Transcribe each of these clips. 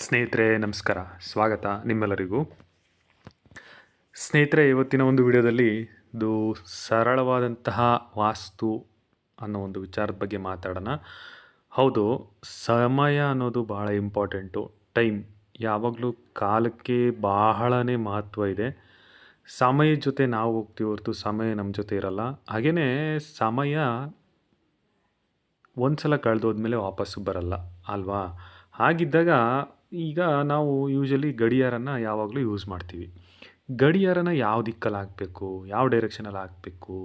ಸ್ನೇಹಿತರೆ, ನಮಸ್ಕಾರ. ಸ್ವಾಗತ ನಿಮ್ಮೆಲ್ಲರಿಗೂ. ಸ್ನೇಹಿತರೆ, ಇವತ್ತಿನ ಒಂದು ವಿಡಿಯೋದಲ್ಲಿ ಇದು ಸರಳವಾದಂತಹ ವಾಸ್ತು ಅನ್ನೋ ಒಂದು ವಿಚಾರದ ಬಗ್ಗೆ ಮಾತಾಡೋಣ. ಹೌದು, ಸಮಯ ಅನ್ನೋದು ಭಾಳ ಇಂಪಾರ್ಟೆಂಟು. ಟೈಮ್. ಯಾವಾಗಲೂ ಕಾಲಕ್ಕೆ ಬಹಳನೇ ಮಹತ್ವ ಇದೆ. ಸಮಯದ ಜೊತೆ ನಾವು ಹೋಗ್ತೀವಿ ಹೊರತು ಸಮಯ ನಮ್ಮ ಜೊತೆ ಇರಲ್ಲ. ಹಾಗೆಯೇ ಸಮಯ ಒಂದು ಸಲ ಕಳೆದೋದ್ಮೇಲೆ ವಾಪಸ್ಸು ಬರಲ್ಲ, ಅಲ್ವಾ? ಹಾಗಿದ್ದಾಗ ಈಗ ನಾವು ಯೂಶಲಿ ಗಡಿಯಾರನ್ನು ಯಾವಾಗಲೂ ಯೂಸ್ ಮಾಡ್ತೀವಿ. ಗಡಿಯಾರನ ಯಾವ ದಿಕ್ಕಲ್ಲಿ ಹಾಕಬೇಕು, ಯಾವ ಡೈರೆಕ್ಷನಲ್ಲಿ ಹಾಕಬೇಕು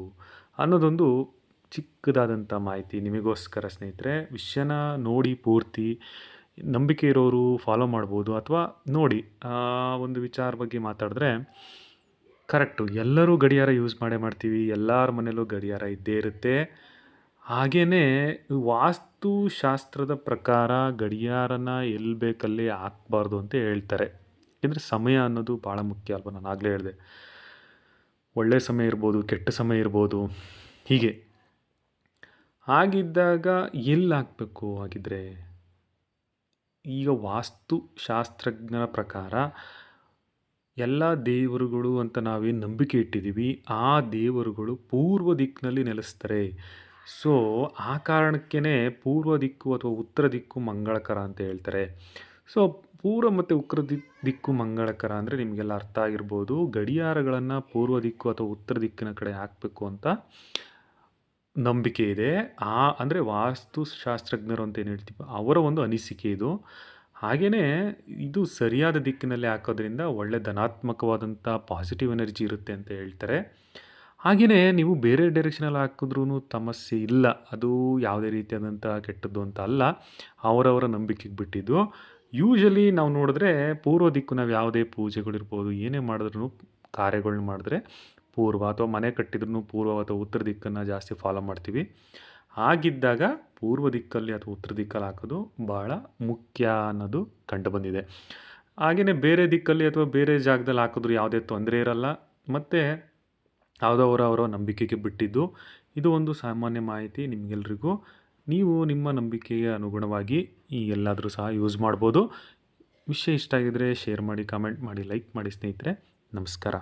ಅನ್ನೋದೊಂದು ಚಿಕ್ಕದಾದಂಥ ಮಾಹಿತಿ ನಿಮಗೋಸ್ಕರ ಸ್ನೇಹಿತರೆ. ವಿಷಯನ ನೋಡಿ ಪೂರ್ತಿ, ನಂಬಿಕೆ ಇರೋರು ಫಾಲೋ ಮಾಡ್ಬೋದು ಅಥವಾ ನೋಡಿ ಒಂದು ವಿಚಾರ ಬಗ್ಗೆ ಮಾತಾಡಿದ್ರೆ ಕರೆಕ್ಟು ಎಲ್ಲರೂ ಗಡಿಯಾರ ಯೂಸ್ ಮಾಡೇ ಮಾಡ್ತೀವಿ. ಎಲ್ಲರ ಮನೇಲೂ ಗಡಿಯಾರ ಇದ್ದೇ ಇರುತ್ತೆ. ಹಾಗೆಯೇ ವಾಸ್ತುಶಾಸ್ತ್ರದ ಪ್ರಕಾರ ಗಡಿಯಾರನ ಎಲ್ಲಿ ಬೇಕಲ್ಲಿ ಹಾಕ್ಬಾರ್ದು ಅಂತ ಹೇಳ್ತಾರೆ. ಯಾಕೆಂದರೆ ಸಮಯ ಅನ್ನೋದು ಭಾಳ ಮುಖ್ಯ ಅಲ್ವಾ ನಾನು ಆಗಲೇ ಹೇಳಿದೆ. ಒಳ್ಳೆಯ ಸಮಯ ಇರ್ಬೋದು, ಕೆಟ್ಟ ಸಮಯ ಇರ್ಬೋದು, ಹೀಗೆ. ಹಾಗಿದ್ದಾಗ ಎಲ್ಲಿ ಹಾಕಬೇಕು ಹಾಗಿದ್ರೆ? ಈಗ ವಾಸ್ತುಶಾಸ್ತ್ರಜ್ಞರ ಪ್ರಕಾರ ಎಲ್ಲ ದೇವರುಗಳು ಅಂತ ನಾವೇನು ನಂಬಿಕೆ ಇಟ್ಟಿದ್ದೀವಿ, ಆ ದೇವರುಗಳು ಪೂರ್ವ ದಿಕ್ಕಿನಲ್ಲಿ ನೆಲೆಸ್ತಾರೆ. ಸೊ, ಆ ಕಾರಣಕ್ಕೇ ಪೂರ್ವ ದಿಕ್ಕು ಅಥವಾ ಉತ್ತರ ದಿಕ್ಕು ಮಂಗಳಕರ ಅಂತ ಹೇಳ್ತಾರೆ. ಸೊ, ಪೂರ್ವ ಮತ್ತು ಉತ್ತರ ದಿ, ದಿಕ್ಕು ಮಂಗಳಕರ ಅಂದರೆ ನಿಮಗೆಲ್ಲ ಅರ್ಥ ಆಗಿರ್ಬೋದು. ಗಡಿಯಾರಗಳನ್ನು ಪೂರ್ವ ದಿಕ್ಕು ಅಥವಾ ಉತ್ತರ ದಿಕ್ಕಿನ ಕಡೆ ಹಾಕಬೇಕು ಅಂತ ನಂಬಿಕೆ ಇದೆ. ಆ, ಅಂದರೆ ವಾಸ್ತುಶಾಸ್ತ್ರಜ್ಞರು ಅಂತ ಏನು ಹೇಳ್ತೀವಿ ಅವರ ಒಂದು ಅನಿಸಿಕೆ ಇದು. ಹಾಗೆಯೇ ಇದು ಸರಿಯಾದ ದಿಕ್ಕಿನಲ್ಲಿ ಹಾಕೋದ್ರಿಂದ ಒಳ್ಳೆ ಧನಾತ್ಮಕವಾದಂಥ ಪಾಸಿಟಿವ್ ಎನರ್ಜಿ ಇರುತ್ತೆ ಅಂತ ಹೇಳ್ತಾರೆ. ಹಾಗೆಯೇ ನೀವು ಬೇರೆ ಡೈರೆಕ್ಷನಲ್ಲಿ ಹಾಕಿದ್ರೂ ಸಮಸ್ಯೆ ಇಲ್ಲ. ಅದು ಯಾವುದೇ ರೀತಿಯಾದಂಥ ಕೆಟ್ಟದ್ದು ಅಂತ ಅಲ್ಲ. ಅವರವರ ನಂಬಿಕೆಗೆ ಬಿಟ್ಟಿದ್ದು. ಯೂಶಲಿ ನಾವು ನೋಡಿದ್ರೆ ಪೂರ್ವ ದಿಕ್ಕು ನಾವು ಯಾವುದೇ ಪೂಜೆಗಳಿರ್ಬೋದು ಏನೇ ಮಾಡಿದ್ರೂ ಕಾರ್ಯಗಳನ್ನ ಮಾಡಿದ್ರೆ ಪೂರ್ವ ಅಥವಾ ಮನೆ ಕಟ್ಟಿದ್ರೂ ಪೂರ್ವ ಅಥವಾ ಉತ್ತರ ದಿಕ್ಕನ್ನು ಜಾಸ್ತಿ ಫಾಲೋ ಮಾಡ್ತೀವಿ. ಹಾಗಿದ್ದಾಗ ಪೂರ್ವ ದಿಕ್ಕಲ್ಲಿ ಅಥವಾ ಉತ್ತರ ದಿಕ್ಕಲ್ಲಿ ಹಾಕೋದು ಭಾಳ ಮುಖ್ಯ ಅನ್ನೋದು ಕಂಡು ಬಂದಿದೆ. ಹಾಗೆಯೇ ಬೇರೆ ದಿಕ್ಕಲ್ಲಿ ಅಥವಾ ಬೇರೆ ಜಾಗದಲ್ಲಿ ಹಾಕಿದ್ರು ಯಾವುದೇ ತೊಂದರೆ ಇರಲ್ಲ. ಮತ್ತು ಯಾವುದೋ ಅವರ ಅವರ ನಂಬಿಕೆಗೆ ಬಿಟ್ಟಿದ್ದು, ಇದು ಒಂದು ಸಾಮಾನ್ಯ ಮಾಹಿತಿ ನಿಮಗೆಲ್ರಿಗೂ. ನೀವು ನಿಮ್ಮ ನಂಬಿಕೆಗೆ ಅನುಗುಣವಾಗಿ ಈ ಎಲ್ಲಾದರೂ ಸಹ ಯೂಸ್ ಮಾಡ್ಬೋದು. ವಿಷಯ ಇಷ್ಟ ಆಗಿದ್ದರೆ ಶೇರ್ ಮಾಡಿ, ಕಮೆಂಟ್ ಮಾಡಿ, ಲೈಕ್ ಮಾಡಿ ಸ್ನೇಹಿತರೆ, ನಮಸ್ಕಾರ.